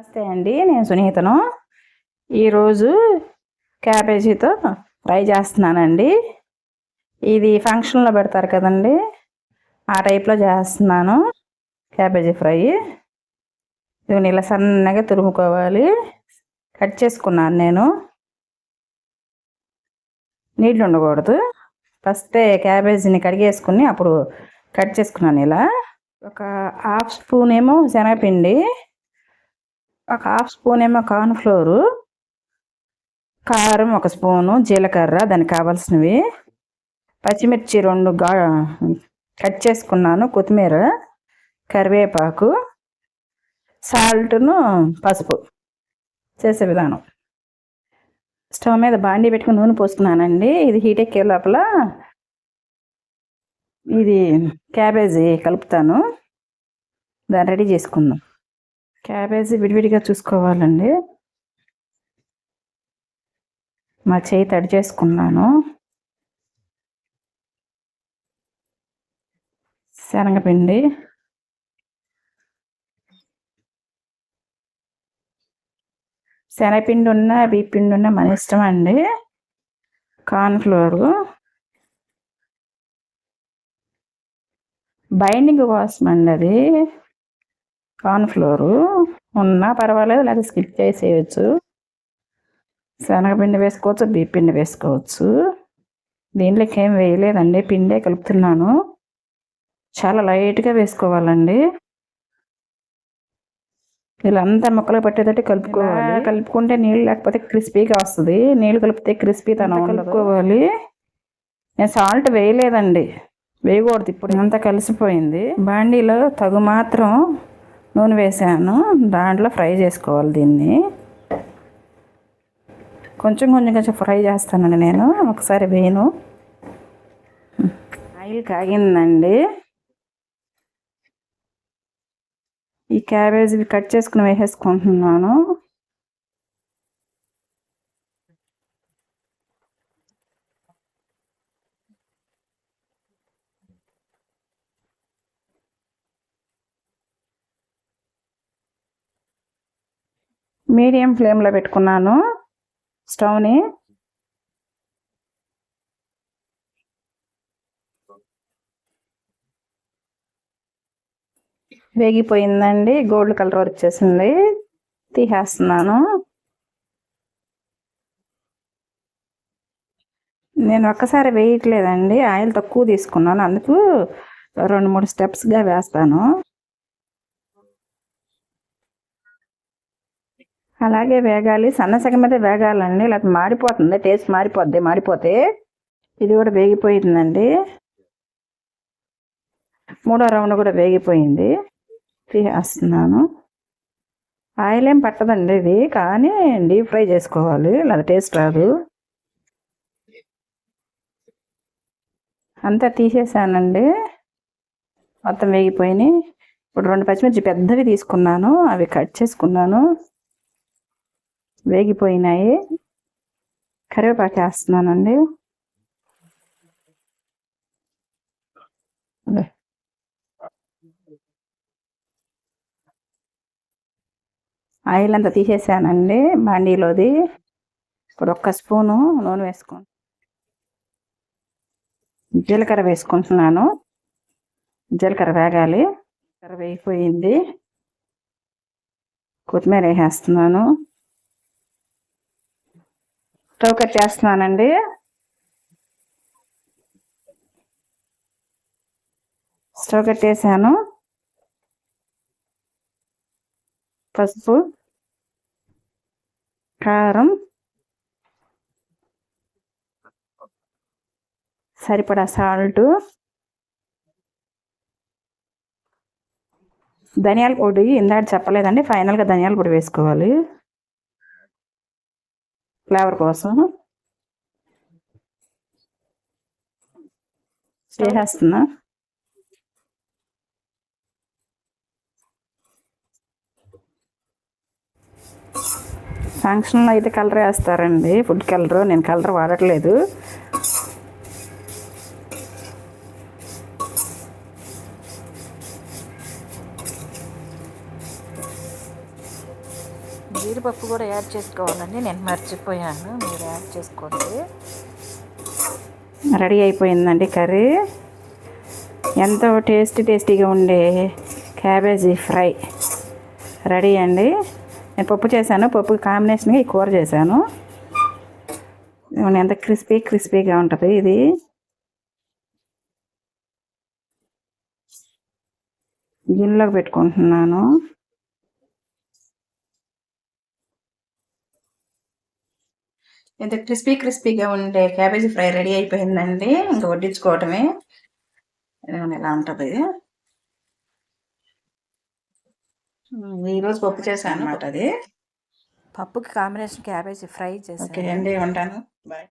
నమస్తే అండి నేను సునీతను. ఈరోజు క్యాబేజీతో ఫ్రై చేస్తున్నానండి. ఇది ఫంక్షన్లో పెడతారు కదండి ఆ టైప్లో చేస్తున్నాను క్యాబేజీ ఫ్రై. ఇవి ఇలా సన్నగా తురుముకోవాలి. కట్ చేసుకున్నాను నేను. నీళ్ళు ఉండకూడదు. ఫస్ట్ క్యాబేజీని కడిగేసుకుని అప్పుడు కట్ చేసుకున్నాను ఇలా. ఒక హాఫ్ స్పూన్ ఏమో శనగపిండి. ఒక హాఫ్ స్పూన్ ఏమో కార్న్ఫ్లోరు కారం ఒక స్పూను జీలకర్ర దానికి కావాల్సినవి. పచ్చిమిర్చి రెండు గా కట్ చేసుకున్నాను కొత్తిమీర కరివేపాకు సాల్ట్ను పసుపు చేసే విధానం. స్టవ్ మీద బాండీ పెట్టుకుని నూనె పోసుకున్నానండి. ఇది హీట్ ఎక్కే లోపల ఇది క్యాబేజీ కలుపుతాను. దాన్ని రెడీ చేసుకుందాం. క్యాబేజీ విడివిడిగా చూసుకోవాలండి. మా చేయి తడి చేసుకున్నాను. శనగపిండి. శనగపిండి ఉన్న బియ్యపిండి ఉన్న మన ఇష్టం అండి. కార్న్ఫ్లోరు బైండింగ్ కోసం అండి అది. కార్న్ఫ్లోరు ఉన్నా పర్వాలేదు లేదా స్కిప్ చేసేయచ్చు. శనగపిండి వేసుకోవచ్చు బియ్యపిండి వేసుకోవచ్చు. దీంట్లోకి ఏం వేయలేదండి పిండే కలుపుతున్నాను. చాలా లైట్గా వేసుకోవాలండి. ఇలా అంతా ముక్కలు పట్టేటట్టు కలుపుకోవాలి. కలుపుకుంటే నీళ్ళు లేకపోతే క్రిస్పీగా వస్తుంది. నీళ్ళు కలిపితే క్రిస్పీ తన కలుపుకోవాలి నేను సాల్ట్ వేయలేదండి వేయకూడదు ఇప్పుడు. అంతా కలిసిపోయింది. బాండీలో తగు మాత్రం నూనె వేసాను. దాంట్లో ఫ్రై చేసుకోవాలి దీన్ని. కొంచెం కొంచెం కొంచెం ఫ్రై చేస్తానండి నేను. ఒకసారి వేయను. ఆయిల్ కాగిందండి. ఈ క్యాబేజీ కట్ చేసుకుని వేసేసుకుంటున్నాను. మీడియం ఫ్లేమ్లో పెట్టుకున్నాను స్టవ్ని. వేగిపోయిందండి గోల్డ్ కలర్ వచ్చేసింది తీసేస్తున్నాను. నేను ఒక్కసారి వేయట్లేదండి ఆయిల్ తక్కువ తీసుకున్నాను అందుకు రెండు మూడు స్టెప్స్గా వేస్తాను. అలాగే వేగాలి. సన్న సగం మీద వేగాలండి. లేకపోతే మాడిపోతుంది టేస్ట్ మారిపోద్ది. మాడిపోతే ఇది కూడా వేగిపోయిందండి. మూడో రౌండ్ కూడా వేగిపోయింది. తీసేస్తున్నాను ఆయిల్ ఏం పట్టదండి ఇది. కానీ డీప్ ఫ్రై చేసుకోవాలి. లేదా టేస్ట్ రాదు. అంతా తీసేసానండి. మొత్తం వేగిపోయినాయి. ఇప్పుడు రెండు పచ్చిమిర్చి పెద్దవి తీసుకున్నాను. అవి కట్ చేసుకున్నాను. వేగిపోయినాయి. కరివేపాకు వేస్తున్నానండి. ఆయిల్ అంతా తీసేసానండి బాండీలోది. ఇప్పుడు ఒక్క స్పూను నూనె వేసుకోండి జీలకర్ర వేసుకుంటున్నాను. జీలకర్ర వేగాలి. జీలకర్ర వేగిపోయింది. కొత్తిమీర వేసేస్తున్నాను. స్టవ్ కట్టేస్తున్నానండి స్టవ్ కట్టేసాను పసుపు కారం సరిపడా సాల్ట్ ధనియాల పొడి ఇందాక చెప్పలేదండి ఫైనల్గా ధనియాల పొడి వేసుకోవాలి. ఫ్లేవర్ కోసం. చేసేస్తున్నా. ఫంక్షన్లో అయితే కలర్ వేస్తారండి. Food colour. నేను కలర్ వాడట్లేదు. జీడిపప్పు కూడా యాడ్ చేసుకోవాలండి. నేను మర్చిపోయాను. మీరు యాడ్ చేసుకోండి. రెడీ అయిపోయిందండి కర్రీ. ఎంతో టేస్టీ టేస్టీగా ఉండే క్యాబేజీ ఫ్రై. రెడీ అండి. నేను పప్పు చేశాను. పప్పు కాంబినేషన్గా ఈ కూర చేశాను. ఎంత క్రిస్పీ క్రిస్పీగా ఉంటుంది ఇది. గిన్నెలోకి పెట్టుకుంటున్నాను. ఇంత క్రిస్పీ క్రిస్పీగా ఉండే క్యాబేజీ ఫ్రై రెడీ అయిపోయిందండి. ఇంకా వడ్డించుకోవటమే. ఇలా ఉంటుంది? ఈరోజు పప్పు చేశాను అనమాట అది. పప్పుకి కాంబినేషన్ క్యాబేజీ ఫ్రై ఓకే అండి ఉంటాను. బాయ్.